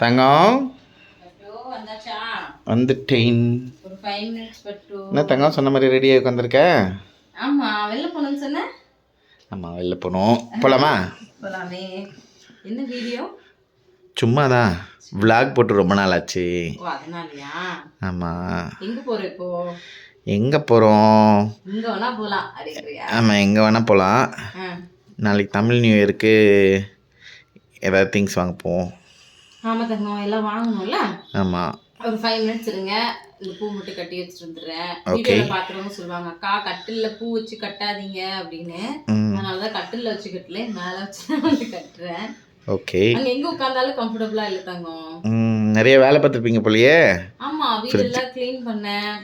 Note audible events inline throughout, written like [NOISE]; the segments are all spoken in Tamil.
தங்கம்? வந்துட்டேன். என்ன தங்கம் சொன்ன மாதிரி ரெடியாக உட்காந்துருக்க ஆமா வெளில போகணும்னு சொன்னேன் ஆமாம் வெளில போகணும். போகலாமா போலாமே. என்ன வீடியோ சும்மா தான் விளாக் போட்டு ரொம்ப நாள் ஆச்சு. ஆமாம் எங்க போற இப்போ? எங்கே போகிறோம் இங்க வேணா போலாம் அப்படிங்கிறியா? ஆமாம் எங்கே வேணால் போகலாம். நாளைக்கு தமிழ் நியூ இயருக்கு ஏதாவது திங்ஸ் வாங்க போவோம். ஆமா தங்கம் எல்லாம் வாங்கணும்ல? ஆமாம் ஒரு ஃபைவ் மினிட்ஸ் இருங்க. இந்த பூ மட்டும் கட்டி வச்சுட்டு வந்துடுறேன். Okay. வீடியோல பாக்குறவங்க சொல்லுவாங்க அக்கா கட்டில்ல பூ வச்சு கட்டாதீங்க அப்படின்னு. அதனாலதான் கட்டில்ல வச்சு கட்டல மேல வச்சு தான் வந்து கட்டுறேன். ஓகே அங்க எங்க உட்கார்ந்தாலும் கம்ஃபர்டபுளா இல்ல தங்கம். நிறைய வேலை பார்த்துருப்பீங்க போலயே. ஆமா வீடெல்லாம் க்ளீன் பண்ணேன்.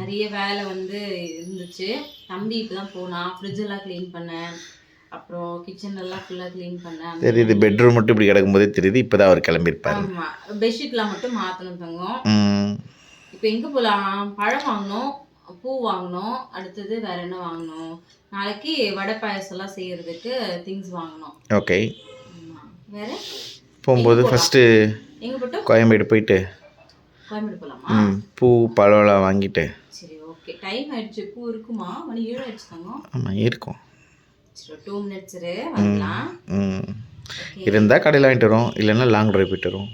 நிறைய வேலை வந்து இருந்துச்சு. தம்பி இப்பதான் போனான். ஃப்ரிட்ஜ் எல்லாம் க்ளீன் பண்ணேன். அப்புறம் கிச்சன் எல்லாம் ஃபுல்லா க்ளீன் பண்ணேன் தெரியுது பெட்ரூம் மட்டும் இப்படி கிடக்கும்போதே தெரியுது இப்போ தான் அவர் கிளம்பியிருப்பாரு. ஆமா. பெட்ஷீட்லாம் மட்டும் மாத்தணும் தங்கம். இப்போ எங்க போலாம்? பழம் வாங்கணும் பூ வாங்கணும் அடுத்தது வேற என்ன வாங்கணும்? நாளைக்கு வடை பாயாசம் எல்லாம் செய்யறதுக்கு திங்ஸ் வாங்கணும். ஓகே. வேற? போகும்போது ஃபஸ்ட்டு எங்க போட்டோம் கோயம்பேடு போயிட்டு. கோயம்பேடு போலாமா? ம் பூ பழம்லாம் வாங்கிட்டு. சரி ஓகே டைம் ஆயிடுச்சு. பூ இருக்குமா? மணி ஏழு ஆயிடுச்சு ஆமாம் இருக்கும். சரி டூ மினிட்ஸ் வரலாம். இருந்தால் கடையில் வாங்கிட்டு வரோம் இல்லைன்னா லாங் டிரைவ் போயிட்டு வரோம்.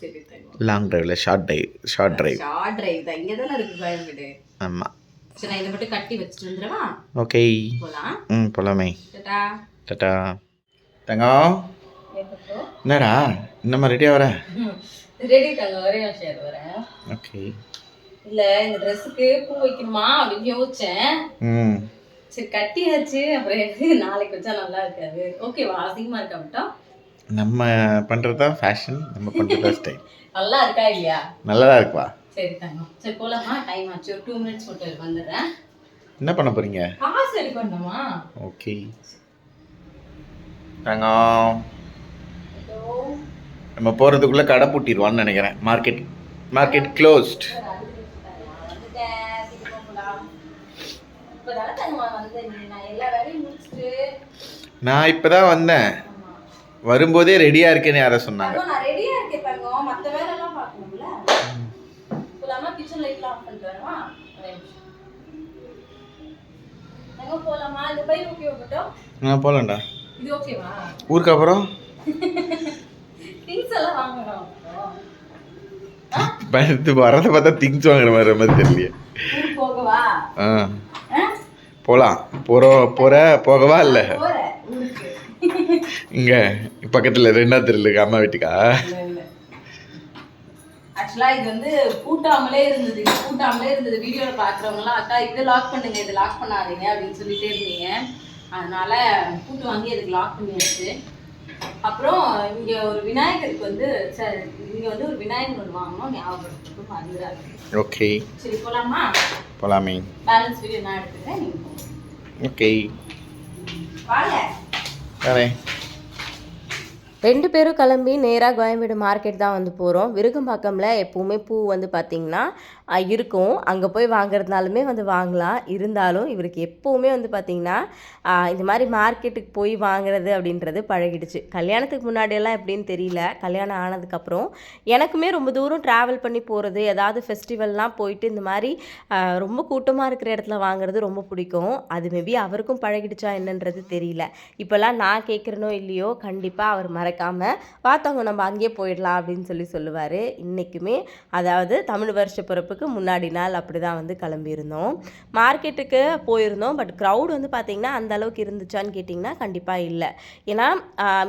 தங்கம் long டிரைவில் short drive short drive short drive தான். இங்கே தானே இருக்கு கோயம்பேடு? ஆமாம் சரி நான் இதை மட்டும் கட்டி வச்சுட்டு வந்துடவா? ஓகே போலாம். ம் போலாமே. டாடா. டாட்டா தங்கம் என்னடா இன்னமா ரெடியாக வர? ரெடி தங்க. ஒரே விஷயம் வரேன். ஓகே இல்ல இந்த ட்ரெஸ்ஸுக்கு பூ வைக்கணுமா அப்படின்னு யோசிச்சேன். ம். சரி கட்டியாச்சு. அப்புறம் நாளைக்கு வச்சா நல்லா இருக்காது. ஓகேவா அசிங்கமா இருக்கா மட்டும் நம்ம பண்ணுறது தான் ஃபேஷன் நம்ம பண்ணுறது தான் ஸ்டைல் [LAUGHS] நல்லா இருக்கா இல்லையா? நல்லதா இருக்குவா? சரி தங்கம். சரி போலாமா. டைம் ஆச்சு. ஒரு டூ மினிட்ஸ் மட்டும் வந்துடுறேன். என்ன பண்ண போகிறீங்க காசு எடுக்கணுமா? ஓகே தங்கம். நம்ம போகிறதுக்குள்ளே கடை பூட்டிடுவான்னு நினைக்கிறேன். மார்க்கெட் மார்க்கெட் க்ளோஸ்ட் இப்பதானே தங்கம் வந்தேன் நான் எல்லா வேலையும் முடிச்சுட்டு நான் இப்போ தான் வந்தேன். வரும்போதே ரெடியாக இருக்கேன்னு யாரை சொன்னாங்க. நான் ரெடியா இருக்கேன் தங்கம் மத்த வேலை எல்லாம் பார்க்கணும்ல போலாமா கிச்சன் லைட்லாம் ஆஃப் பண்ணிட்டு வரவா போலாமா? இந்த பை ஓகே மட்டும் நான் போகலாம்டா இது ஓகேவா ஊருக்கு அப்புறம்? திங்ஸ் எல்லாம் வாங்கணும். பயந்து வரதை பார்த்தா திங்ஸ் வாங்குற மாதிரி மாதிரி தெரியலையே. ஊருக்கு போகவா? ஆ? போகலாம் போகிறோம் போகிற போகவா இல்லை? போறேன். இங்கே பக்கத்தில் ரெண்டாவது தெருலுக்கு அம்மா வீட்டுக்கா? இல்ல இல்ல. ஆக்சுவலா இது வந்து பூட்டாமலே இருந்தது. இது பூட்டாமலே இருந்தது. வீடியோல பாக்குறவங்கலாம் அக்கா இது லாக் பண்ணுங்க இது லாக் பண்ணாதீங்க அப்படின்னு சொல்லிட்டே இருந்தீங்க. அதனால பூட்டு வாங்கி அதுக்கு லாக் பண்ணியாச்சு. அப்புறம் இங்க ஒரு விநாயகருக்கு வந்து சரி இங்க வந்து ஒரு விநாயகர் ஒன்று வாங்கணும் ஞாபகப்படுத்துக்கு மறந்துடாது ஓகே. சரி போலாமா? போகலாமே பேலன்ஸ் வீடியோ நான் எடுத்துக்கிறேன். ஓகே. வாங்க. வரேன். ரெண்டு பேரும் கிளம்பி நேராக கோயம்பேடு மார்க்கெட் தான் வந்து போகிறோம் விருகம்பாக்கமில் எப்போவுமே பூ வந்து பார்த்திங்கன்னா இருக்கும். அங்கே போய் வாங்குறதுனாலுமே வந்து வாங்கலாம். இருந்தாலும் இவருக்கு எப்போவுமே வந்து பார்த்திங்கன்னா இந்த மாதிரி மார்க்கெட்டுக்கு போய் வாங்குறது அப்படின்றது பழகிடுச்சு. கல்யாணத்துக்கு முன்னாடியெல்லாம் எப்படின்னு தெரியல. கல்யாணம் ஆனதுக்கப்புறம் எனக்குமே ரொம்ப தூரம் ட்ராவல் பண்ணி போகிறது ஏதாவது ஃபெஸ்டிவல்லாம் போயிட்டு இந்த மாதிரி ரொம்ப கூட்டமாக இருக்கிற இடத்துல வாங்குறது ரொம்ப பிடிக்கும். அது மேபி அவருக்கும் பழகிடுச்சா என்னன்றது தெரியல. இப்போல்லாம் நான் கேட்குறனோ இல்லையோ கண்டிப்பாக அவர் மறக்காமல் பார்த்தவங்க நம்ம அங்கேயே போயிடலாம் அப்படின்னு சொல்லி சொல்லுவார். இன்றைக்குமே அதாவது தமிழ் வருஷ பிறப்பு பிறப்புக்கு முன்னாடி நாள் அப்படி தான் வந்து கிளம்பியிருந்தோம். மார்க்கெட்டுக்கு போயிருந்தோம். பட் க்ரௌட் வந்து பார்த்திங்கன்னா அந்த அளவுக்கு இருந்துச்சான்னு கேட்டிங்கன்னா கண்டிப்பாக இல்லை. ஏன்னா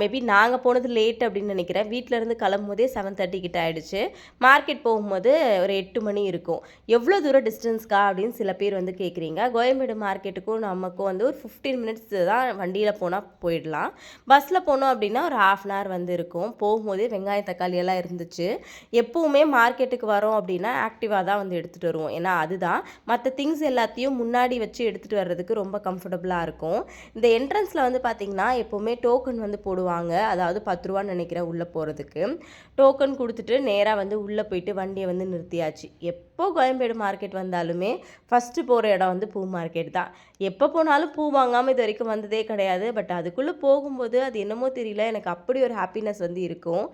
மேபி நாங்கள் போனது லேட் அப்படின்னு நினைக்கிறேன். வீட்டிலேருந்து கிளம்பும் போதே செவன் தேர்ட்டி கிட்ட ஆயிடுச்சு. மார்க்கெட் போகும்போது ஒரு எட்டு மணி இருக்கும். எவ்வளோ தூரம் டிஸ்டன்ஸ்க்கா அப்படின்னு சில பேர் வந்து கேட்குறீங்க கோயம்பேடு மார்க்கெட்டுக்கும் நமக்கும் வந்து ஒரு ஃபிஃப்டீன் மினிட்ஸ் தான் வண்டியில் போனால் போயிடலாம். பஸ்ஸில் போனோம் அப்படின்னா ஒரு ஹாஃப் அன் ஹவர் வந்து இருக்கும். போகும்போதே வெங்காயம் தக்காளி எல்லாம் இருந்துச்சு. எப்போவுமே மார்க்கெட்டுக்கு வரோம் அப்படின்னா ஆக்டிவாக தான் தான் வந்து எடுத்துகிட்டு வருவோம். ஏன்னா அதுதான். மற்ற திங்ஸ் எல்லாத்தையும் முன்னாடி வச்சு எடுத்துகிட்டு வர்றதுக்கு ரொம்ப கம்ஃபர்டபுளாக இருக்கும். இந்த என்ட்ரன்ஸில் வந்து பார்த்திங்கன்னா எப்போவுமே டோக்கன் வந்து போடுவாங்க. அதாவது பத்து ரூபான்னு நினைக்கிறேன் உள்ளே போகிறதுக்கு டோக்கன் கொடுத்துட்டு நேராக வந்து உள்ளே போயிட்டு வண்டியை வந்து நிறுத்தியாச்சு. எப்போ கோயம்பேடு மார்க்கெட் வந்தாலுமே ஃபஸ்ட்டு போகிற இடம் வந்து பூ மார்க்கெட் தான். எப்போ போனாலும் பூ வாங்காமல் இது வரைக்கும் வந்ததே கிடையாது. பட் அதுக்குள்ளே போகும்போது அது என்னமோ தெரியல. எனக்கு அப்படி ஒரு ஹாப்பினஸ் வந்து இருக்கும்.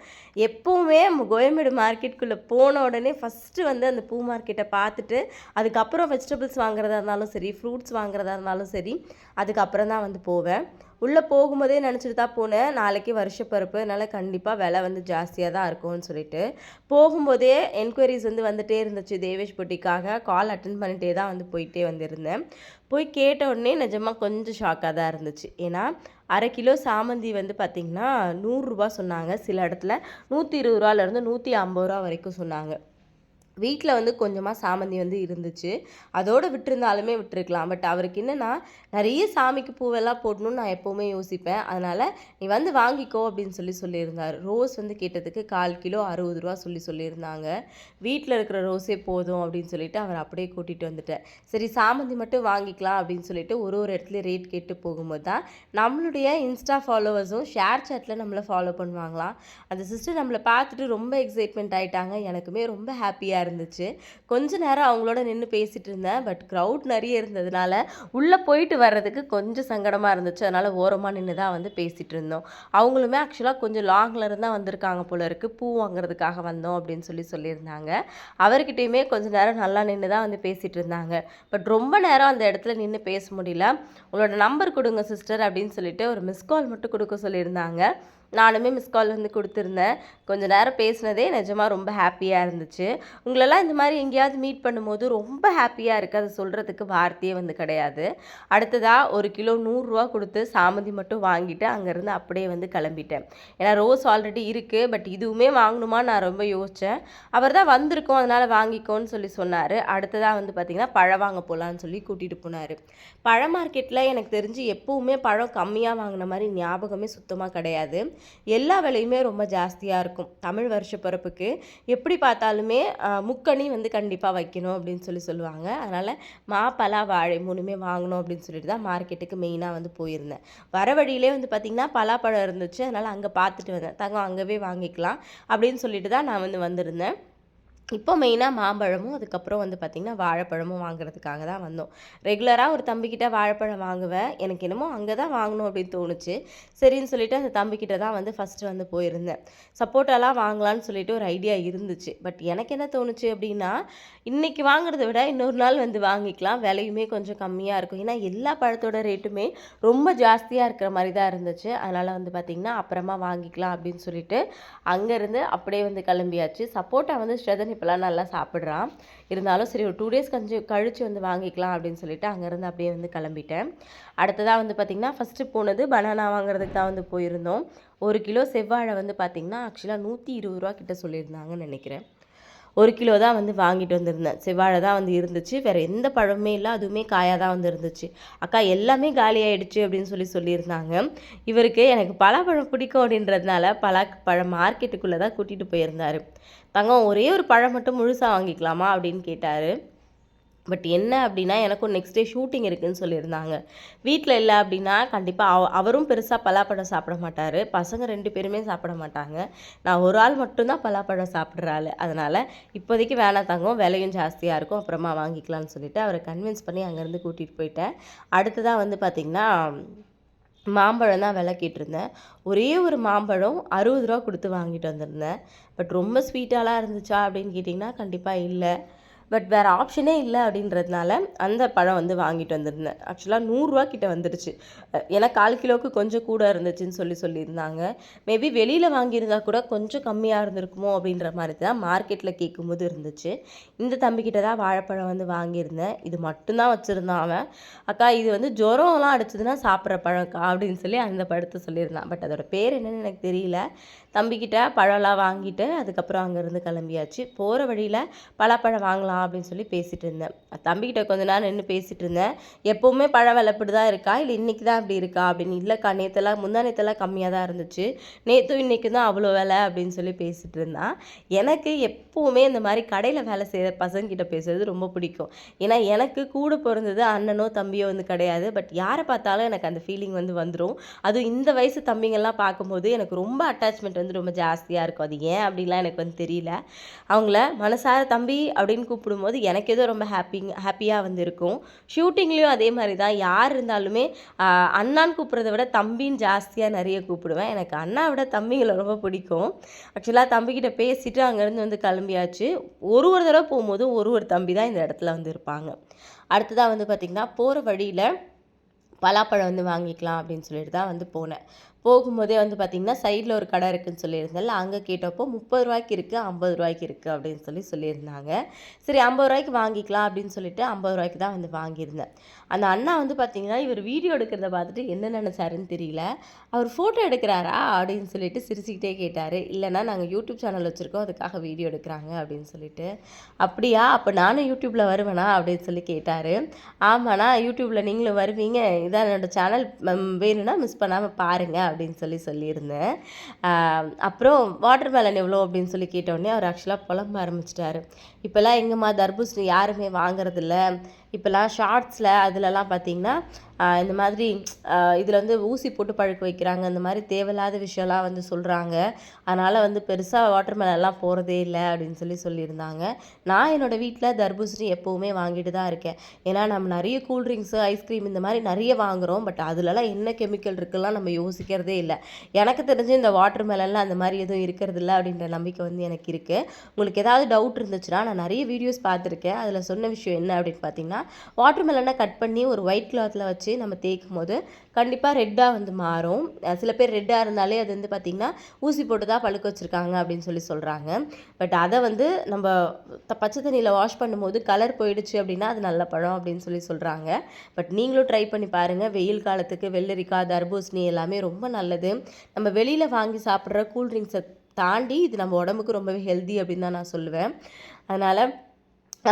எப்போவுமே கோயம்பேடு மார்க்கெட்டுக்குள்ளே போன உடனே ஃபஸ்ட்டு வந்து அந்த பூ மார்க்கெட்டை பார்த்துட்டு அதுக்கப்புறம் வெஜிடபிள்ஸ் வாங்குறதா இருந்தாலும் சரி ஃப்ரூட்ஸ் வாங்குறதா இருந்தாலும் சரி அதுக்கப்புறம் தான் வந்து போவேன். உள்ளே போகும்போதே நினச்சிட்டு தான் போனேன். நாளைக்கு வருஷப்பிறப்பு அதனால் கண்டிப்பாக விலை வந்து ஜாஸ்தியாக தான் இருக்கும்னு சொல்லிட்டு. போகும்போதே என்கொயரிஸ் வந்து வந்துகிட்டே இருந்துச்சு தேவேஷ் பொட்டிக்காக. கால் அட்டன் பண்ணிட்டே தான் வந்து போயிட்டே வந்திருந்தேன். போய் கேட்ட உடனே நிஜமாக கொஞ்சம் ஷாக்காக தான் இருந்துச்சு. ஏன்னா அரை கிலோ சாமந்தி வந்து பார்த்திங்கன்னா நூறுரூபா சொன்னாங்க. சில இடத்துல நூற்றி இருபது ரூபாலேருந்து நூற்றி ஐம்பது ரூபா வரைக்கும் சொன்னாங்க. வீட்டில் வந்து கொஞ்சமாக சாமந்தி வந்து இருந்துச்சு. அதோடு விட்டுருந்தாலுமே விட்டுருக்கலாம். பட் அவருக்கு என்னென்னா நிறைய சாமிக்கு பூவெல்லாம் போடணும்னு நான் எப்போவுமே யோசிப்பேன். அதனால் நீ வந்து வாங்கிக்கோ அப்படின்னு சொல்லி சொல்லியிருந்தார். ரோஸ் வந்து கேட்டதுக்கு கால் கிலோ அறுபது ரூபா சொல்லி சொல்லியிருந்தாங்க. வீட்டில் இருக்கிற ரோஸே போதும் அப்படின்னு சொல்லிட்டு அவர் அப்படியே கூட்டிகிட்டு வந்துட்டேன் சரி சாமந்தி மட்டும் வாங்கிக்கலாம் அப்படின்னு சொல்லிட்டு ஒரு ஒரு இடத்துல ரேட் கேட்டு போகும்போது தான் நம்மளுடைய இன்ஸ்டா ஃபாலோவர்ஸும் ஷேர் சேட்டில் நம்மளை ஃபாலோ பண்ணுவாங்களாம். அந்த சிஸ்டர் நம்மளை பார்த்துட்டு ரொம்ப எக்ஸைட்மெண்ட் ஆகிட்டாங்க எனக்குமே ரொம்ப ஹாப்பியாக இருந்துச்சு. கொஞ்ச நேரம் அவங்களோட நின்று பேசிகிட்டு இருந்தேன். பட் க்ரௌட் நிறைய இருந்ததுனால உள்ளே போயிட்டு வர்றதுக்கு கொஞ்சம் சங்கடமாக இருந்துச்சு. அதனால் ஓரமாக நின்று தான் வந்து பேசிகிட்டு இருந்தோம். அவங்களுமே ஆக்சுவலாக கொஞ்சம் லாங்கில் இருந்தால் வந்திருக்காங்க போல இருக்குது பூ வாங்குறதுக்காக வந்தோம் அப்படின்னு சொல்லி சொல்லியிருந்தாங்க. அவர்கிட்டயுமே கொஞ்ச நேரம் நல்லா நின்று தான் வந்து பேசிகிட்டு இருந்தாங்க. பட் ரொம்ப நேரம் அந்த இடத்துல நின்று பேச முடியல. உங்களோட நம்பர் கொடுங்க சிஸ்டர் அப்படின்னு சொல்லிட்டு ஒரு மிஸ் கால் மட்டும் கொடுக்க சொல்லியிருந்தாங்க. நானுமே மிஸ் கால் வந்து கொடுத்துருந்தேன். கொஞ்சம் நேரம் பேசினதே நிஜமாக ரொம்ப ஹாப்பியாக இருந்துச்சு. உங்களெல்லாம் இந்த மாதிரி எங்கேயாவது மீட் பண்ணும்போது ரொம்ப ஹாப்பியாக இருக்குது அதை சொல்கிறதுக்கு வார்த்தையே வந்து கிடையாது. அடுத்ததாக ஒரு கிலோ நூறுரூவா கொடுத்து சாமந்தி மட்டும் வாங்கிட்டு அங்கேருந்து அப்படியே வந்து கிளம்பிட்டேன். ஏன்னா ரோஸ் ஆல்ரெடி இருக்குது பட் இதுவுமே வாங்கணுமா நான் ரொம்ப யோசித்தேன் அவர் தான் வந்திருக்கோம். அதனால் வாங்கிக்கோன்னு சொல்லி சொன்னார். அடுத்ததாக வந்து பார்த்திங்கன்னா பழம் வாங்க போகலான்னு சொல்லி கூட்டிகிட்டு போனார். பழ மார்க்கெட்டில் எனக்கு தெரிஞ்சு எப்போவுமே பழம் கம்மியாக வாங்கின மாதிரி ஞாபகமே சுத்தமாக கிடையாது. எல்லா விலையுமே ரொம்ப ஜாஸ்தியாக இருக்கும். தமிழ் வருஷ பிறப்புக்கு எப்படி பார்த்தாலுமே முக்கணி வந்து கண்டிப்பாக வைக்கணும் அப்படின்னு சொல்லி சொல்லுவாங்க. அதனால் மா பலா வாழை மூணுமே வாங்கணும் அப்படின்னு சொல்லிட்டு தான் மார்க்கெட்டுக்கு மெயினாக வந்து போயிருந்தேன். வர வழியிலே வந்து பார்த்திங்கன்னா பலாப்பழம் இருந்துச்சு. அதனால் அங்கே பார்த்துட்டு வந்தேன். தங்கம் அங்கேவே வாங்கிக்கலாம் அப்படின்னு சொல்லிட்டு தான் நான் வந்து வந்திருந்தேன். இப்போ மெயினாக மாம்பழமும் அதுக்கப்புறம் வந்து பார்த்திங்கன்னா வாழைப்பழமும் வாங்குறதுக்காக தான் வந்தோம். ரெகுலராக ஒரு தம்பிக்கிட்ட வாழைப்பழம் வாங்குவேன். எனக்கு என்னமோ அங்கே தான் வாங்கணும் அப்படின்னு தோணுச்சு. சரின்னு சொல்லிட்டு அந்த தம்பிக்கிட்ட தான் வந்து ஃபஸ்ட்டு வந்து போயிருந்தேன். சப்போட்டாலாம் வாங்கலாம்னு சொல்லிட்டு ஒரு ஐடியா இருந்துச்சு. பட் எனக்கு என்ன தோணுச்சு அப்படின்னா இன்றைக்கி வாங்குறத விட இன்னொரு நாள் வந்து வாங்கிக்கலாம். விலையுமே கொஞ்சம் கம்மியாக இருக்கும். ஏன்னா எல்லா பழத்தோட ரேட்டுமே ரொம்ப ஜாஸ்தியாக இருக்கிற மாதிரி தான் இருந்துச்சு. அதனால் வந்து பார்த்திங்கன்னா அப்புறமா வாங்கிக்கலாம் அப்படின்னு சொல்லிட்டு அங்கேருந்து அப்படியே வந்து கிளம்பியாச்சு. சப்போட்டா வந்து ஸ்ரதன் இப்போலாம் நல்லா சாப்பிட்றான். இருந்தாலும் சரி ஒரு டூ டேஸ் கஞ்சி கழித்து வந்து வாங்கிக்கலாம் அப்படின்னு சொல்லிட்டு அங்கேருந்து அப்படியே வந்து கிளம்பிட்டேன். அடுத்ததாக வந்து பார்த்திங்கன்னா ஃபஸ்ட்டு போனது பனானா வாங்குறதுக்கு தான் வந்து போயிருந்தோம். ஒரு கிலோ செவ்வாழை வந்து பார்த்திங்கன்னா ஆக்சுவலாக நூற்றி இருபது ரூபா கிட்ட சொல்லியிருந்தாங்கன்னு நினைக்கிறேன். ஒரு கிலோ தான் வந்து வாங்கிட்டு வந்திருந்தேன். செவ்வாழை தான் வந்து இருந்துச்சு. வேறு எந்த பழமுமே இல்லை. அதுவுமே காயாக தான் வந்து இருந்துச்சு. அக்கா எல்லாமே காலியாயிடுச்சு அப்படின்னு சொல்லி சொல்லியிருந்தாங்க. இவருக்கு எனக்கு பலாப்பழம் பிடிக்கும் அப்படின்றதுனால பலா பழம் மார்க்கெட்டுக்குள்ளே தான் கூட்டிகிட்டு போயிருந்தார். தங்கம் ஒரே ஒரு பழம் மட்டும் முழுசாக வாங்கிக்கலாமா அப்படின்னு கேட்டார். பட் என்ன அப்படின்னா எனக்கும் நெக்ஸ்ட் டே ஷூட்டிங் இருக்குதுன்னு சொல்லியிருந்தாங்க. வீட்டில் இல்லை அப்படின்னா கண்டிப்பாக அவ அவரும் பெருசாக பலாப்பழம் சாப்பிட மாட்டார். பசங்க ரெண்டு பேருமே சாப்பிட மாட்டாங்க. நான் ஒரு ஆள் மட்டும்தான் பலாப்பழம் சாப்பிட்ற ஆள். அதனால் இப்போதைக்கு வேணாம் தங்கும் விலையும் ஜாஸ்தியாக இருக்கும். அப்புறமா வாங்கிக்கலாம்னு சொல்லிட்டு அவரை கன்வின்ஸ் பண்ணி அங்கேருந்து கூட்டிகிட்டு போயிட்டேன். அடுத்ததாக வந்து பார்த்திங்கன்னா மாம்பழம் தான் விலை கேட்டிருந்தேன். ஒரே ஒரு மாம்பழம் அறுபது ரூபா கொடுத்து வாங்கிட்டு வந்திருந்தேன். பட் ரொம்ப ஸ்வீட்டாலாம் இருந்துச்சா அப்படின்னு கேட்டிங்கன்னா கண்டிப்பாக இல்லை. பட் வேறு ஆப்ஷனே இல்லை அப்படின்றதுனால அந்த பழம் வந்து வாங்கிட்டு வந்திருந்தேன். ஆக்சுவலாக நூறுரூவா கிட்ட வந்துடுச்சு. ஏன்னா கால் கிலோவுக்கு கொஞ்சம் கூட இருந்துச்சுன்னு சொல்லி சொல்லியிருந்தாங்க. மேபி வெளியில் வாங்கியிருந்தா கூட கொஞ்சம் கம்மியாக இருந்திருக்குமோ அப்படின்ற மாதிரி தான் மார்க்கெட்டில் கேட்கும்போது இருந்துச்சு. இந்த தம்பிக்கிட்ட தான் வாழைப்பழம் வந்து வாங்கியிருந்தேன். இது மட்டும்தான் வச்சுருந்தான் அவன். அக்கா இது வந்து ஜுரம்லாம் அடிச்சதுன்னா சாப்பிட்ற பழம்க்கா? அப்படின்னு சொல்லி அந்த பழத்தை சொல்லியிருந்தான். பட் அதோட பேர் என்னன்னு எனக்கு தெரியல. தம்பிக்கிட்ட பழம்லாம் வாங்கிட்டு அதுக்கப்புறம் அங்கேருந்து கிளம்பியாச்சு. போகிற வழியில் பலாப்பழம் வாங்கலாம் அப்படின்னு சொல்லி பேசிகிட்டு இருந்தேன். தம்பிக்கிட்ட கொஞ்ச நேரம் நின்று பேசிகிட்டு இருந்தேன். எப்போவுமே பழம் விலை இப்படி தான் இருக்கா? இல்லை இன்றைக்கி தான் அப்படி இருக்கா? அப்படின்னு. இல்லைக்கா நேற்றுலாம் முந்தா நேற்றுலாம் கம்மியாக தான் இருந்துச்சு. நேற்றும் இன்றைக்கி தான் அவ்வளோ வேலை அப்படின்னு சொல்லி பேசிகிட்டு இருந்தான். எனக்கு எப்போவுமே இந்த மாதிரி கடையில் வேலை செய்கிற பசங்கக்கிட்ட பேசுறது ரொம்ப பிடிக்கும். ஏன்னா எனக்கு கூட பிறந்தது அண்ணனோ தம்பியோ வந்து கிடையாது. பட் யாரை பார்த்தாலும் எனக்கு அந்த ஃபீலிங் வந்து வந்துடும் அதுவும் இந்த வயசு தம்பிங்கெல்லாம் பார்க்கும்போது எனக்கு ரொம்ப அட்டாச்மெண்ட் வந்து ரொம்ப ஜாஸ்தியாக இருக்கும். அது ஏன் அப்படிலாம் எனக்கு வந்து தெரியல. அவங்கள மனசார தம்பி அப்படின்னு கூப்பிடும்போது எனக்கு ஏதோ ரொம்ப ஹாப்பிங் ஹாப்பியாக வந்து இருக்கும் ஷூட்டிங்லேயும் அதே மாதிரி தான் யார் இருந்தாலுமே அண்ணான்னு கூப்பிட்றத விட தம்பின்னு ஜாஸ்தியாக நிறைய கூப்பிடுவேன். எனக்கு அண்ணா விட தம்பிங்களை ரொம்ப பிடிக்கும். ஆக்சுவலாக தம்பிக்கிட்ட பேசிட்டு அங்கேருந்து வந்து கிளம்பியாச்சு. ஒரு ஒரு தடவை போகும்போதும் ஒரு ஒரு தம்பி தான் இந்த இடத்துல வந்து இருப்பாங்க. அடுத்ததாக வந்து பார்த்திங்கன்னா போகிற வழியில் பலாப்பழம் வந்து வாங்கிக்கலாம் அப்படின்னு சொல்லிட்டு தான் வந்து போனேன். போகும்போதே வந்து பார்த்திங்கன்னா சைடில் ஒரு கடை இருக்குதுன்னு சொல்லியிருந்தேன்ல அங்கே கேட்டப்போ முப்பது ரூபாய்க்கு இருக்குது ஐம்பது ரூபாய்க்கு இருக்குது அப்படின்னு சொல்லி சொல்லியிருந்தாங்க. சரி ஐம்பது ரூபாய்க்கு வாங்கிக்கலாம் அப்படின்னு சொல்லிட்டு ஐம்பது ரூபாய்க்கு தான் வந்து வாங்கியிருந்தேன். அந்த அண்ணா வந்து பார்த்திங்கன்னா இவர் வீடியோ எடுக்கிறத பார்த்துட்டு என்ன நினச்சாருன்னு தெரியல. அவர் ஃபோட்டோ எடுக்கிறாரா அப்படின்னு சொல்லிட்டு சிரிச்சுக்கிட்டே கேட்டார். இல்லைன்னா நாங்கள் யூடியூப் சேனல் வச்சுருக்கோம் அதுக்காக வீடியோ எடுக்கிறாங்க அப்படின்னு சொல்லிட்டு. அப்படியா? அப்போ நானும் யூடியூப்பில் வருவேனா? அப்படின்னு சொல்லி கேட்டார். ஆமாண்ணா யூடியூப்பில் நீங்களும் வருவீங்க. இதான் என்னோட சேனல் வேணும்னா மிஸ் பண்ணாமல் பாருங்கள் அப்படின்னு சொல்லி சொல்லியிருந்தேன். ஆஹ் அப்புறம் வாட்டர் மேலன் எவ்வளோ அப்படின்னு சொல்லி கேட்டோடனே அவர் ஆக்சுவலாக புலம்ப ஆரம்பிச்சிட்டாரு. இப்போல்லாம் எங்கம்மா தர்பூசணி யாருமே வாங்குறதில்ல. இப்போல்லாம் ஷார்ட்ஸில் அதிலலாம் பார்த்தீங்கன்னா இந்த மாதிரி இதில் வந்து ஊசி போட்டு பழுக்க வைக்கிறாங்க. இந்த மாதிரி தேவையில்லாத விஷயம்லாம் வந்து சொல்கிறாங்க அதனால் வந்து பெருசாக வாட்டர் மேலெல்லாம் போகிறதே இல்லை அப்படின்னு சொல்லி சொல்லியிருந்தாங்க. நான் என்னோடய வீட்டில் தர்பூசணி எப்போவுமே வாங்கிட்டு தான் இருக்கேன். ஏன்னா நம்ம நிறைய கூல்ட்ரிங்க்ஸு ஐஸ்கிரீம் இந்த மாதிரி நிறைய வாங்குகிறோம் பட் அதிலலாம் என்ன கெமிக்கல் இருக்குலாம் நம்ம யோசிக்கிறதே இல்லை. எனக்கு தெரிஞ்சு இந்த வாட்டர் மேலெல்லாம் அந்த மாதிரி எதுவும் இருக்கிறது இல்லை அப்படின்ற நம்பிக்கை வந்து எனக்கு இருக்குது உங்களுக்கு ஏதாவது டவுட் இருந்துச்சுன்னா நான் நிறைய வீடியோஸ் பார்த்துருக்கேன். அதில் சொன்ன விஷயம் என்ன அப்படின்னு பார்த்தீங்கன்னா வாட்டர் மெலனை கட் பண்ணி ஒரு ஒயிட் கிளாத்தில் வச்சு நம்ம தேய்க்கும் போது கண்டிப்பாக ரெட்டாக வந்து மாறும். சில பேர் ரெட்டாக இருந்தாலே அது வந்து பார்த்திங்கன்னா ஊசி போட்டு தான் பழுக்க வச்சுருக்காங்க அப்படின்னு சொல்லி சொல்கிறாங்க பட் அதை வந்து நம்ம த- பச்சை தண்ணியில் வாஷ் பண்ணும்போது கலர் போயிடுச்சு அப்படின்னா அது நல்ல பழம் அப்படின்னு சொல்லி சொல்கிறாங்க பட் நீங்களும் ட்ரை பண்ணி பாருங்கள் வெயில் காலத்துக்கு வெள்ளரிக்காய் தர்பூசணி எல்லாமே ரொம்ப நல்லது. நம்ம வெளியில் வாங்கி சாப்பிட்ற கூல்ட்ரிங்க்ஸை தாண்டி இது நம்ம உடம்புக்கு ரொம்பவே ஹெல்தி அப்படின்னு தான் நான் சொல்லுவேன். அதனால்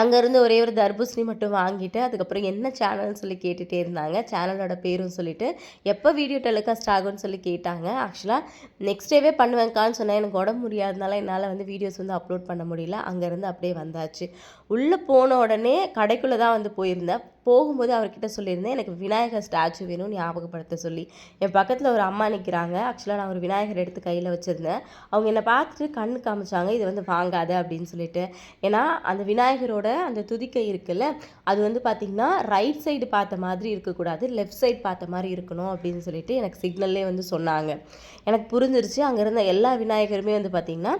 அங்கேருந்து ஒரே ஒரு தர்பூசணி மட்டும் வாங்கிட்டு அதுக்கப்புறம் என்ன சேனல்னு சொல்லி கேட்டுகிட்டே இருந்தாங்க. சேனலோட பேரும் சொல்லிட்டு எப்போ வீடியோ டெலிகாஸ்ட் ஆகும்னு சொல்லி கேட்டாங்க. ஆக்சுவலாக நெக்ஸ்ட் டேவே பண்ணுவேங்கான்னு சொன்னேன். எனக்கு உடம்பு முடியாதனால என்னால் வந்து வீடியோஸ் வந்து அப்லோட் பண்ண முடியல. அங்கேருந்து அப்படியே வந்தாச்சு. உள்ளே போன உடனே கடைக்குள்ளே தான் வந்து போயிருந்தேன். போகும்போது அவர்கிட்ட சொல்லியிருந்தேன் எனக்கு விநாயகர் ஸ்டாச்சு வேணும்னு ஞாபகப்படுத்த சொல்லி. என் பக்கத்தில் ஒரு அம்மா நிற்கிறாங்க ஆக்சுவலாக நான் ஒரு விநாயகர் எடுத்து கையில் வச்சுருந்தேன். அவங்க என்னை பார்த்துட்டு கண்ணு காமிச்சாங்க இது வந்து வாங்காத அப்படின்னு சொல்லிட்டு. ஏன்னா அந்த விநாயகரோட அந்த துதிக்கை இருக்குல்ல அது வந்து பார்த்திங்கன்னா ரைட் சைடு பார்த்த மாதிரி இருக்கக்கூடாது லெஃப்ட் சைடு பார்த்த மாதிரி இருக்கணும் அப்படின்னு சொல்லிட்டு எனக்கு சிக்னல்லே வந்து சொன்னாங்க. எனக்கு புரிஞ்சிருச்சு. அங்கே இருந்த எல்லா விநாயகருமே வந்து பார்த்திங்கன்னா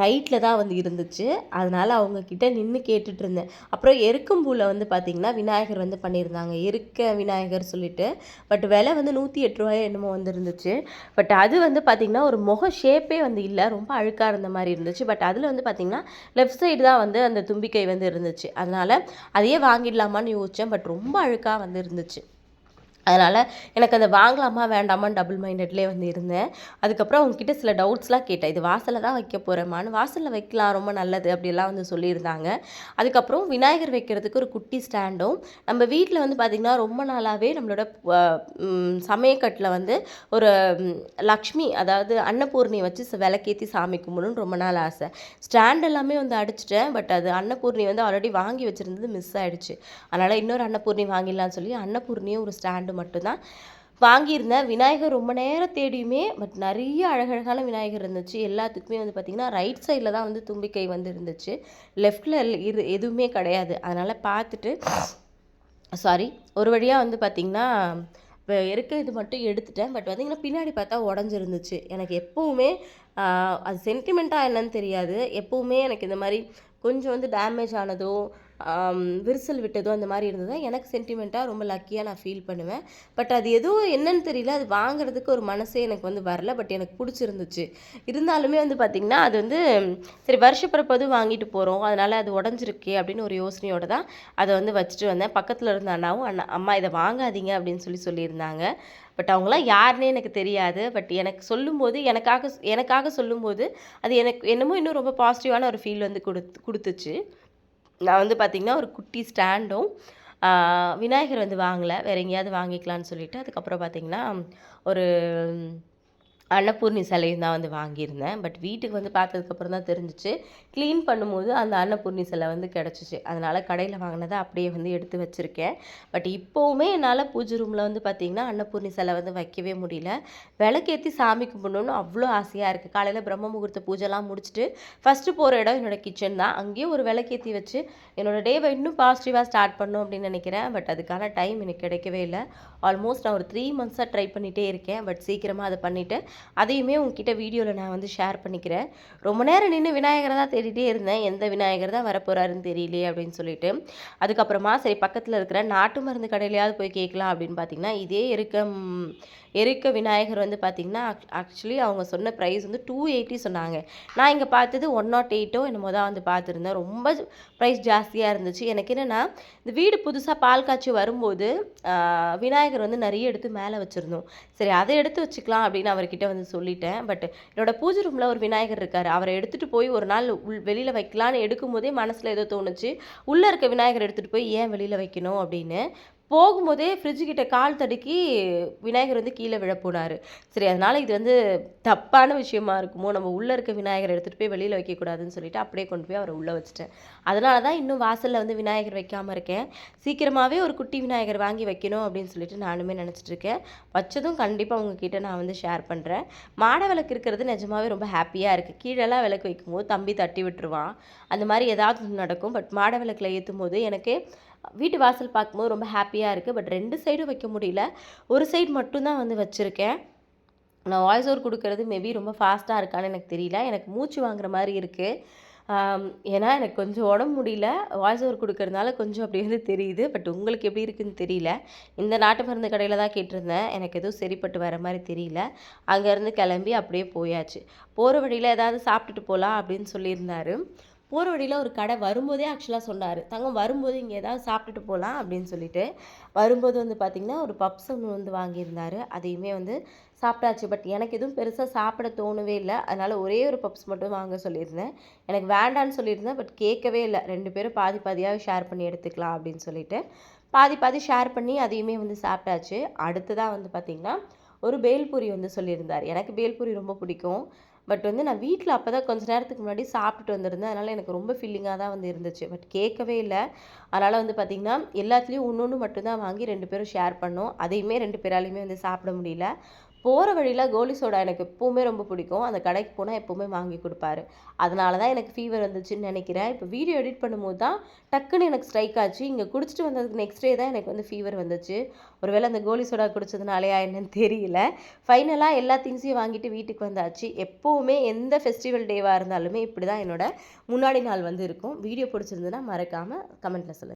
ரைட்டில் தான் வந்து இருந்துச்சு. அதனால் அவங்க கிட்ட நின்று கேட்டுட்டு இருந்தேன் அப்புறம் எருக்கம்பூவில் வந்து பார்த்திங்கன்னா விநாயகர் வந்து பண்ணியிருந்தாங்க எருக்க விநாயகர் சொல்லிட்டு. பட் விலை வந்து நூற்றி எட்டு ரூபாயோ என்னமோ வந்து இருந்துச்சு. பட் அது வந்து பார்த்திங்கன்னா ஒரு முக ஷேப்பே வந்து இல்லை. ரொம்ப அழுக்காக இருந்த மாதிரி இருந்துச்சு. பட் அதில் வந்து பார்த்திங்கன்னா லெஃப்ட் சைடு தான் வந்து அந்த தும்பிக்கை வந்து இருந்துச்சு. அதனால் அதையே வாங்கிடலாமான்னு யோசித்தேன் பட் ரொம்ப அழுக்காக வந்து இருந்துச்சு. அதனால் எனக்கு அதை வாங்கலாமா வேண்டாமான்னு டபுள் மைண்டட்லேயே வந்து இருந்தேன். அதுக்கப்புறம் அவங்கக்கிட்ட சில டவுட்ஸ்லாம் கேட்டேன். இது வாசலில் தான் வைக்க போகிறேம்மான்னு வாசலில் வைக்கலாம் ரொம்ப நல்லது அப்படிலாம் வந்து சொல்லியிருந்தாங்க. அதுக்கப்புறம் விநாயகர் வைக்கிறதுக்கு ஒரு குட்டி ஸ்டாண்டும். நம்ம வீட்டில் வந்து பார்த்திங்கன்னா ரொம்ப நாளாகவே நம்மளோட சமயக்கட்டில் வந்து ஒரு லக்ஷ்மி அதாவது அன்னபூர்ணி வச்சு விளக்கேற்றி சாமி கும்பிடணும்னு ரொம்ப நாள் ஆசை. ஸ்டாண்ட் எல்லாமே வந்து அடிச்சிட்டேன். பட் அது அன்னபூர்ணி வந்து ஆல்ரெடி வாங்கி வச்சுருந்தது மிஸ் ஆகிடுச்சு அதனால் இன்னொரு அன்னபூர்ணி வாங்கிடலாம்னு சொல்லி அன்னபூர்ணியும் ஒரு ஸ்டாண்டு மட்டும்தான் வாங்கியிருந்தேன். விநாயகர் ரொம்ப நேரம் தேடியுமே பட் நிறைய அழகழகான விநாயகர் இருந்துச்சு. எல்லாத்துக்குமே வந்து பார்த்திங்கன்னா ரைட் சைடில் தான் வந்து தும்பிக்கை வந்து இருந்துச்சு. லெஃப்டில் இரு எதுவுமே கிடையாது. அதனால் பார்த்துட்டு சாரி ஒரு வழியாக வந்து பார்த்திங்கன்னா இப்போ இருக்க இது மட்டும் எடுத்துட்டேன். பட் பார்த்திங்கன்னா பின்னாடி பார்த்தா உடஞ்சிருந்துச்சு. எனக்கு எப்போவுமே அது சென்டிமெண்ட்டாக என்னன்னு தெரியாது. எப்போவுமே எனக்கு இந்த மாதிரி கொஞ்சம் வந்து டேமேஜ் ஆனதோ விரிசல் விட்டதோ அந்த மாதிரி இருந்ததோ? எனக்கு சென்டிமெண்ட்டாக ரொம்ப லக்கியாக நான் ஃபீல் பண்ணுவேன். பட் அது எதுவும் என்னன்னு தெரியல. அது வாங்குறதுக்கு ஒரு மனசே எனக்கு வந்து வரல. பட் எனக்கு பிடிச்சிருந்துச்சு. இருந்தாலுமே வந்து பார்த்திங்கன்னா அது வந்து சரி வருஷப்பிறப்பது வாங்கிட்டு போகிறோம் அதனால் அது உடஞ்சிருக்கே அப்படின்னு ஒரு யோசனையோடு தான் அதை வந்து வச்சுட்டு வந்தேன். பக்கத்தில் இருந்த அண்ணாவும் அண்ணா அம்மா இதை வாங்காதீங்க அப்படின்னு சொல்லி சொல்லியிருந்தாங்க. பட் அவங்களாம் யாருன்னே எனக்கு தெரியாது. பட் எனக்கு சொல்லும்போது எனக்காக எனக்காக சொல்லும்போது அது எனக்கு என்னமோ இன்னும் ரொம்ப பாசிட்டிவான ஒரு ஃபீல் வந்து கொடுத்து கொடுத்துச்சு. நான் வந்து பார்த்திங்கன்னா ஒரு குட்டி ஸ்டாண்டும் விநாயகர் வந்து வாங்கலை. வேறு எங்கேயாவது வாங்கிக்கலான்னு சொல்லிட்டு அதுக்கப்புறம் பார்த்திங்கன்னா ஒரு அன்னபூர்ணி சிலையும் தான் வந்து வாங்கியிருந்தேன். பட் வீட்டுக்கு வந்து பார்த்ததுக்கப்புறம் தான் தெரிஞ்சிச்சு. க்ளீன் பண்ணும்போது அந்த அன்னபூர்ணி சிலை வந்து கிடச்சிச்சு. அதனால் கடையில் வாங்கினதை அப்படியே வந்து எடுத்து வச்சுருக்கேன். பட் இப்போவுமே என்னால் பூஜை ரூமில் வந்து பார்த்திங்கன்னா அன்னபூர்ணி சிலை வந்து வைக்கவே முடியல. விளக்கேற்றி சாமி கும்பிடணும்னு அவ்வளோ ஆசையாக இருக்குது காலையில் பிரம்ம முகூர்த்த பூஜைலாம் முடிச்சுட்டு ஃபஸ்ட்டு போகிற இடம் என்னோடய கிச்சன் தான். அங்கேயும் ஒரு விளக்கேற்றி வச்சு என்னோடய டேவை இன்னும் பாசிட்டிவாக ஸ்டார்ட் பண்ணணும் அப்படின்னு நினைக்கிறேன். பட் அதுக்கான டைம் எனக்கு கிடைக்கவே இல்லை. ஆல்மோஸ்ட் நான் ஒரு த்ரீ மந்த்ஸாக ட்ரை பண்ணிகிட்டே இருக்கேன். பட் சீக்கிரமாக அதை பண்ணிவிட்டு அதையுமே உங்ககிட்ட வீடியோவில் நான் வந்து ஷேர் பண்ணிக்கிறேன். ரொம்ப நேரம் நின்று விநாயகரை தான் தேடிட்டே இருந்தேன். எந்த விநாயகர் தான் வரப்போகிறாருன்னு தெரியலையே அப்படின்னு சொல்லிட்டு. அதுக்கப்புறமா சரி பக்கத்தில் இருக்கிற நாட்டு மருந்து கடையிலையாவது போய் கேட்கலாம் அப்படின்னு பார்த்தீங்கன்னா இதே இருக்க ம், எருக்க விநாயகர் வந்து பார்த்திங்கன்னா ஆக்சுவலி அவங்க சொன்ன ப்ரைஸ் வந்து டூ எயிட்டி சொன்னாங்க. நான் இங்கே பார்த்தது ஒன் நாட் எயிட்டோ என்னமோ தான் வந்து பார்த்துருந்தேன். ரொம்ப ப்ரைஸ் ஜாஸ்தியாக இருந்துச்சு. எனக்கு என்னென்னா இந்த வீடு புதுசாக பால் காய்ச்சி வரும்போது விநாயகர் வந்து நிறைய எடுத்து மேலே வச்சுருந்தோம். சரி அதை எடுத்து வச்சுக்கலாம் அப்படின்னு அவர்கிட்ட வந்து சொல்லிட்டேன். பட் என்னோட பூஜை ரூமில் ஒரு விநாயகர் இருக்கார். அவரை எடுத்துகிட்டு போய் ஒரு நாள் உள் வெளியில் வைக்கலான்னு எடுக்கும்போதே மனசில் ஏதோ தோணுச்சு. உள்ளே இருக்க விநாயகர் எடுத்துகிட்டு போய் ஏன் வெளியில் வைக்கணும் அப்படின்னு. போகும்போதே ஃப்ரிட்ஜுக்கிட்ட கால் தடுக்கி விநாயகர் வந்து கீழே விழ போனார் சரி அதனால் இது வந்து தப்பான விஷயமா இருக்குமோ? நம்ம உள்ளே இருக்க விநாயகர் எடுத்துகிட்டு போய் வெளியில் வைக்கக்கூடாதுன்னு சொல்லிட்டு அப்படியே கொண்டு போய் அவரை உள்ளே வச்சுட்டேன். அதனால தான் இன்னும் வாசலில் வந்து விநாயகர் வைக்காமல் இருக்கேன். சீக்கிரமாகவே ஒரு குட்டி விநாயகர் வாங்கி வைக்கணும் அப்படின்னு சொல்லிட்டு நானுமே நினச்சிட்டு இருக்கேன். வச்சதும் கண்டிப்பாக உங்ககிட்ட நான் வந்து ஷேர் பண்ணுறேன் மாட விளக்கு இருக்கிறது நிஜமாவே ரொம்ப ஹாப்பியாக இருக்குது கீழெல்லாம் விளக்கு வைக்கும்போது தம்பி தட்டி விட்டுருவான். அந்த மாதிரி ஏதாவது நடக்கும். பட் மாட விளக்கில் ஏற்றும் போது எனக்கு வீட்டு வாசல் பார்க்கும்போது ரொம்ப ஹாப்பியாக இருக்குது பட் ரெண்டு சைடும் வைக்க முடியல. ஒரு சைடு மட்டும்தான் வந்து வச்சுருக்கேன். நான் வாய்ஸ் ஓவர் கொடுக்கறது மேபி ரொம்ப ஃபாஸ்ட்டாக இருக்கான்னு எனக்கு தெரியல. எனக்கு மூச்சு வாங்குற மாதிரி இருக்குது ஏன்னா எனக்கு கொஞ்சம் உடம்பு முடியல. வாய்ஸ் ஓவர் கொடுக்கறதுனால கொஞ்சம் அப்படி வந்து தெரியுது. பட் உங்களுக்கு எப்படி இருக்குன்னு தெரியல. இந்த நாட்டு மருந்து கடையில் தான் கேட்டிருந்தேன். எனக்கு எதுவும் சரிப்பட்டு வர மாதிரி தெரியல. அங்கேருந்து கிளம்பி அப்படியே போயாச்சு. போகிற வழியில் ஏதாவது சாப்பிட்டுட்டு போகலாம் அப்படின்னு சொல்லியிருந்தாரு. போகிற வழியில் ஒரு கடை வரும்போதே ஆக்சுவலாக சொன்னார். தங்கம் வரும்போது இங்கே ஏதாவது சாப்பிட்டுட்டு போகலாம் அப்படின்னு சொல்லிட்டு. வரும்போது வந்து பார்த்திங்கன்னா ஒரு பப்ஸ் ஒன்று வந்து வாங்கியிருந்தார். அதையுமே வந்து சாப்பிட்டாச்சு. பட் எனக்கு எதுவும் பெருசாக சாப்பிட தோணவே இல்லை. அதனால் ஒரே ஒரு பப்ஸ் மட்டும் வாங்க சொல்லியிருந்தேன். எனக்கு வேண்டான்னு சொல்லியிருந்தேன். பட் கேட்கவே இல்லை. ரெண்டு பேரும் பாதி பாதியாக ஷேர் பண்ணி எடுத்துக்கலாம் அப்படின்னு சொல்லிட்டு. பாதி பாதி ஷேர் பண்ணி அதையுமே வந்து சாப்பிட்டாச்சு. அடுத்ததாக வந்து பார்த்திங்கன்னா ஒரு பேல்பூரி வந்து சொல்லியிருந்தார். எனக்கு பேல்பூரி ரொம்ப பிடிக்கும். பட் வந்து நான் வீட்டில் அப்போ தான் கொஞ்ச நேரத்துக்கு முன்னாடி சாப்பிட்டுட்டு வந்திருந்தேன். அதனால் எனக்கு ரொம்ப ஃபீலிங்காக தான் வந்து இருந்துச்சு. பட் கேட்கவே இல்லை. அதனால் வந்து பார்த்திங்கன்னா எல்லாத்துலேயும் ஒன்று ஒன்று மட்டும்தான் வாங்கி ரெண்டு பேரும் ஷேர் பண்ணோம். அதையுமே ரெண்டு பேராலையுமே வந்து சாப்பிட முடியல. போகிற வழியில் கோலி சோடா எனக்கு எப்போவுமே ரொம்ப பிடிக்கும். அந்த கடைக்கு போனால் எப்போவுமே வாங்கி கொடுப்பாரு. அதனால தான் எனக்கு ஃபீவர் வந்துச்சுன்னு நினைக்கிறேன். இப்போ வீடியோ எடிட் பண்ணும்போது தான் டக்குன்னு எனக்கு ஸ்ட்ரைக் ஆச்சு. இங்கே குடிச்சிட்டு வந்ததுக்கு நெக்ஸ்ட் டே தான் எனக்கு வந்து ஃபீவர் வந்துச்சு. ஒருவேளை அந்த கோலி சோடா குடிச்சதுனாலயா என்னன்னு தெரியல. ஃபைனலாக எல்லா திங்ஸையும் வாங்கிட்டு வீட்டுக்கு வந்தாச்சு. எப்போவுமே எந்த ஃபெஸ்டிவல் டேவாக இருந்தாலுமே இப்படி தான் என்னோட முன்னாடி நாள் வந்து இருக்கும். வீடியோ பிடிச்சிருந்ததுன்னா மறக்காமல் கமெண்ட்டில் சொல்லுங்கள்